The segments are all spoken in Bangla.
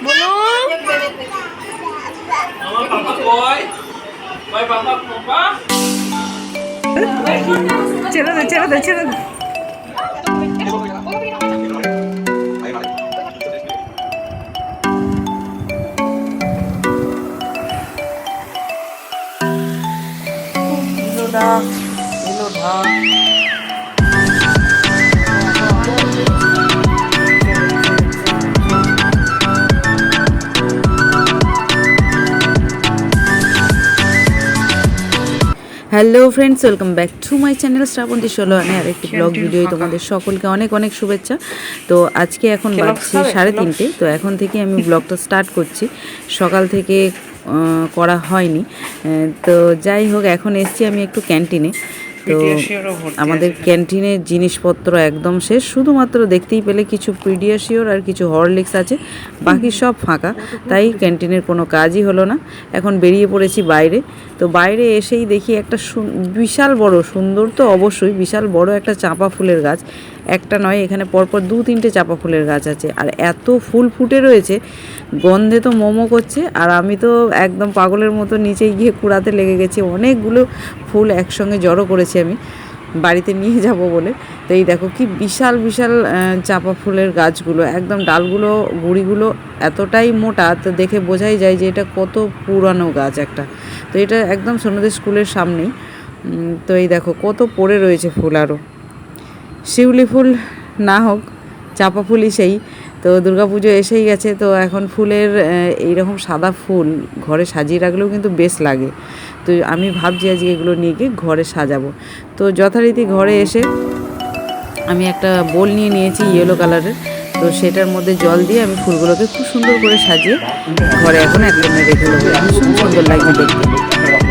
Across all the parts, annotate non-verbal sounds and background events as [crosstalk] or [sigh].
বলো আমার পাপা কই কই পাপা পাপা ছেড়ে দে ছেড়ে দে ছেড়ে দে এলোডা hello friends welcome back to my channel Shrabanti ষোলো আমি আর একটি ব্লগ ভিডিও তোমাদের সকলকে অনেক অনেক শুভেচ্ছা। তো আজকে এখন বাজছে সাড়ে তিনটে। তো এখন থেকে আমি ব্লগটা স্টার্ট করছি। সকাল থেকে করা হয়নি। তো যাই হোক এখন এসছি আমি একটু ক্যান্টিনে তো আমাদের ক্যান্টিনের জিনিসপত্র একদম শেষ শুধুমাত্র দেখতেই পেলে কিছু পিডিয়াশিওর আর কিছু হরলিক্স আছে বাকি সব ফাঁকা তাই ক্যান্টিনের কোনো কাজই হলো না। এখন বেরিয়ে পড়েছি বাইরে তো বাইরে এসেই দেখি একটা বিশাল বড় সুন্দর তো অবশ্যই বিশাল বড় একটা চাঁপা ফুলের গাছ। একটা নয়, এখানে পরপর দু তিনটে চাঁপা ফুলের গাছ আছে। আর এত ফুল ফুটে রয়েছে, গন্ধে তো মোমো করছে, আর আমি তো একদম পাগলের মতো নিচে গিয়ে কুড়াতে লেগে গেছি। অনেকগুলো ফুল একসঙ্গে জড়ো করেছি আমি, বাড়িতে নিয়ে যাব বলে। তো এই দেখো কি বিশাল বিশাল চাঁপা ফুলের গাছগুলো, একদম ডালগুলো, গুঁড়িগুলো এতটাই মোটা, তো দেখে বোঝাই যায় যে এটা কত পুরানো গাছ একটা। তো এটা একদম সোনাদের স্কুলের সামনেই। তো এই দেখো কত পড়ে রয়েছে ফুল আরও শিউলি ফুল না হোক, চাপা ফুলই সেই। তো দুর্গাপুজো এসেই গেছে, তো এখন ফুলের এইরকম সাদা ফুল ঘরে সাজিয়ে রাখলেও কিন্তু বেশ লাগে। তো আমি ভাবছি আজকে এগুলো নিয়ে গিয়ে ঘরে সাজাবো। তো যথারীতি ঘরে এসে আমি একটা বোল নিয়ে নিয়েছি ইয়েলো কালারের তো সেটার মধ্যে জল দিয়ে আমি ফুলগুলোকে খুব সুন্দর করে সাজিয়ে ঘরে এখন এক কোণে রেখে দেবো। ভীষণ সুন্দর লাগছে দেখতে।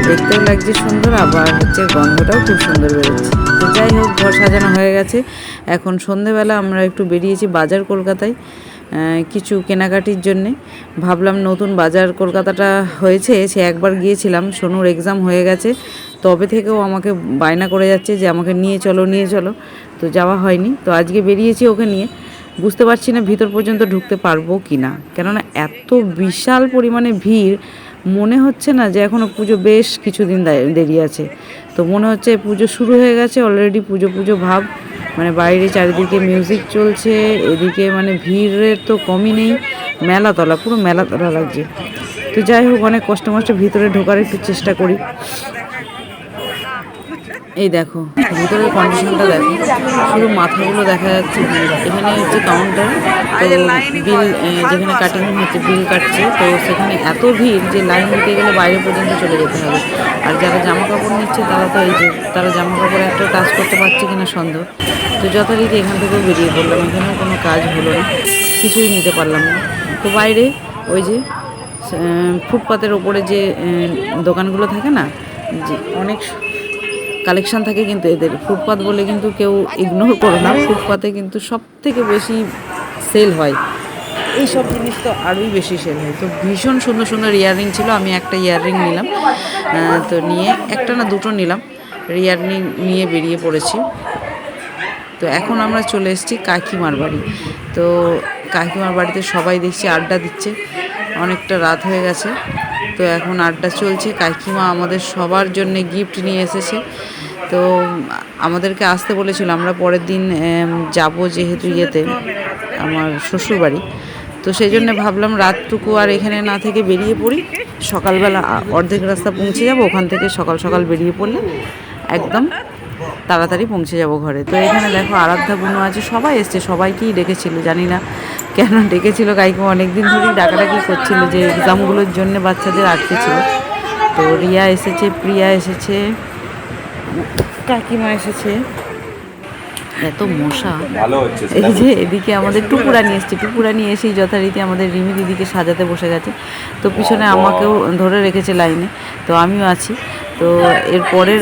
দেখতেও লাগছে সুন্দর, আবার হচ্ছে গন্ধটাও খুব সুন্দর বেরোচ্ছে। তো যাই হোক, ঘর সাজানো হয়ে গেছে। এখন সন্ধেবেলা আমরা একটু বেরিয়েছি বাজার কলকাতায় কিছু কেনাকাটির জন্যে। ভাবলাম নতুন বাজার কলকাতাটা হয়েছে, সে একবার গিয়েছিলাম, সোনুর এক্সাম হয়ে গেছে। তবে থেকেও আমাকে বায়না করে যাচ্ছে যে আমাকে নিয়ে চলো নিয়ে চলো। তো যাওয়া হয়নি। তো আজকে বেরিয়েছি ওকে নিয়ে। বুঝতে পারছি না ভিতর পর্যন্ত ঢুকতে পারব কি না কেননা এত বিশাল পরিমাণে ভিড় মনে হচ্ছে না যে এখনও পুজো বেশ কিছুদিন দেরি আছে। তো মনে হচ্ছে পুজো শুরু হয়ে গেছে অলরেডি পুজো পুজো ভাব। মানে বাইরে চারিদিকে মিউজিক চলছে, এদিকে মানে ভিড়ের তো কমই নেই। মেলাতলা পুরো মেলাতলা লাগছে। তো যাই হোক, অনেক কষ্ট মষ্ট ভিতরে ঢোকার একটু চেষ্টা করি। এই দেখো, ভিতরের কন্ডিশনটা দেখো। শুধু মাথাগুলো দেখা যাচ্ছে। এখানে হচ্ছে কাউন্টার তো বিল যেখানে কাটিং হচ্ছে বিল কাটছে। তো সেখানে এত ভিড় যে লাইন দিতে গেলে বাইরে পর্যন্ত চলে যেতে হবে। আর যারা জামা কাপড় নিচ্ছে, তারা তো এই যে, তারা জামা কাপড় একটা টাচ করতে পারছে কিনা সন্দেহ। তো যথারীতি এখান থেকেও বেরিয়ে পড়লাম। এখানেও কোনো কাজ হলো না। কিছুই নিতে পারলাম না। তো বাইরে ওই যে ফুটপাতের ওপরে যে দোকানগুলো থাকে না, যে অনেক কালেকশন থাকে কিন্তু এদের ফুটপাত বলে কিন্তু কেউ ইগনোর করে না। ফুটপাতে কিন্তু সব থেকে বেশি সেল হয়। এই সব জিনিস তো আরোই বেশি সেল হয়। তো ভীষণ সুন্দর সুন্দর ইয়াররিং ছিল, আমি একটা ইয়াররিং নিলাম। তো নিয়ে একটা না দুটো নিলাম। ইয়াররিং নিয়ে বেরিয়ে পড়েছি। তো এখন আমরা চলে এসেছি কাকিমার বাড়ি। তো কাকিমার বাড়িতে সবাই দেখছি, আড্ডা দিচ্ছে। অনেকটা রাত হয়ে গেছে। তো এখন আড্ডা চলছে। কাকিমা আমাদের সবার জন্য গিফট নিয়ে এসেছে। তো আমাদেরকে আসতে বলেছিল, আমরা পরের দিন যাব যেহেতু ইয়েতে, আমার শ্বশুরবাড়ি। তো সেই জন্য ভাবলাম রাতটুকু আর এখানে না থেকে বেরিয়ে পড়ি। সকালবেলা অর্ধেক রাস্তা পৌঁছে যাব, ওখান থেকে সকাল সকাল বেরিয়ে পড়লে একদম তাড়াতাড়ি পৌঁছে যাব ঘরে। তো এখানে দেখো আরাধ্যা বুনো আছে, সবাই এসছে, সবাইকেই ডেকেছিল, জানি না কেন ডেকেছিল? কাইকে অনেক দিন ধরেই ডাকাডাকি করছিল যে এক্সামগুলোর জন্য বাচ্চাদের আটকে ছিল তো রিয়া এসেছে প্রিয়া এসেছে কাকিমা এসেছে। এত মশা। এই যে এদিকে আমাদের টুকুরা নিয়ে এসছে টুকুরা নিয়ে এসেই যথারীতি আমাদের রিমি দিদিকে সাজাতে বসে গেছে। তো পিছনে আমাকেও ধরে রেখেছে লাইনে তো আমিও আছি। তো এর পরের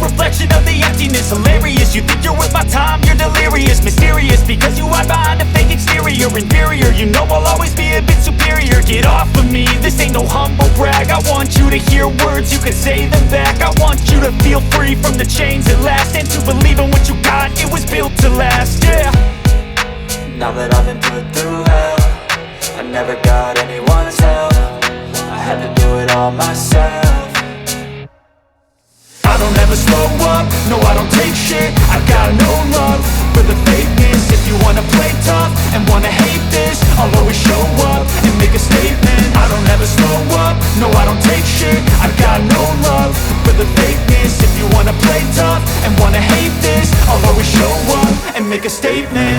to hear words, you can say them back. I want you to feel free from the chains that last and to believe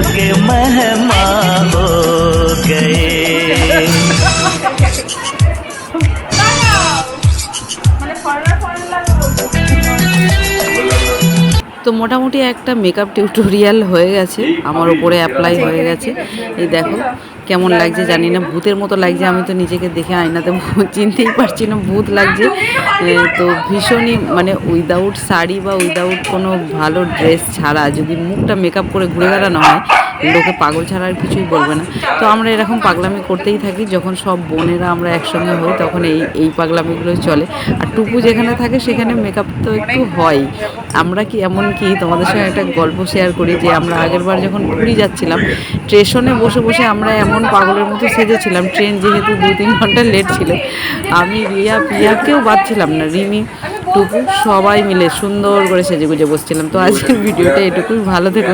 के मेहमान हो गए তো মোটামুটি একটা মেকআপ টিউটোরিয়াল হয়ে গেছে আমার উপরে অ্যাপ্লাই হয়ে গেছে এই দেখো কেমন লাগছে জানি না, ভূতের মতো লাগছে, আমি তো নিজেকে দেখে আয়নাতে [laughs] চিনতেই পারছি না, ভূত লাগছে। তো ভীষণই মানে উইদাউট শাড়ি বা উইদাউট কোনো ভালো ড্রেস ছাড়া যদি মুখটা মেকআপ করে ঘুরে বেড়ানো হয় লোকে পাগল ছাড়া আর কিছুই বলবে না। তো আমরা এরকম পাগলামি করতেই থাকি, যখন সব বোনেরা আমরা একসঙ্গে হই, তখন এই এই পাগলামিগুলোই চলে। আর টুকু যেখানে থাকে, সেখানে মেকআপ তো একটু হয় আমরা কি এমন কি? তোমাদের সঙ্গে একটা গল্প শেয়ার করি যে, আমরা আগের বার যখন পুরী যাচ্ছিলাম, স্টেশনে বসে বসে আমরা এমন পাগলের মতো সেজেছিলাম ট্রেন যেহেতু দু তিন ঘণ্টা লেট ছিল। আমি, রিয়া পিয়াকেও বাদছিলাম না, রিমি টুকু সবাই মিলে সুন্দর করে সেজে গুজে বসছিলাম। তো আজকের ভিডিওটা এটুকুই। ভালো থেকো।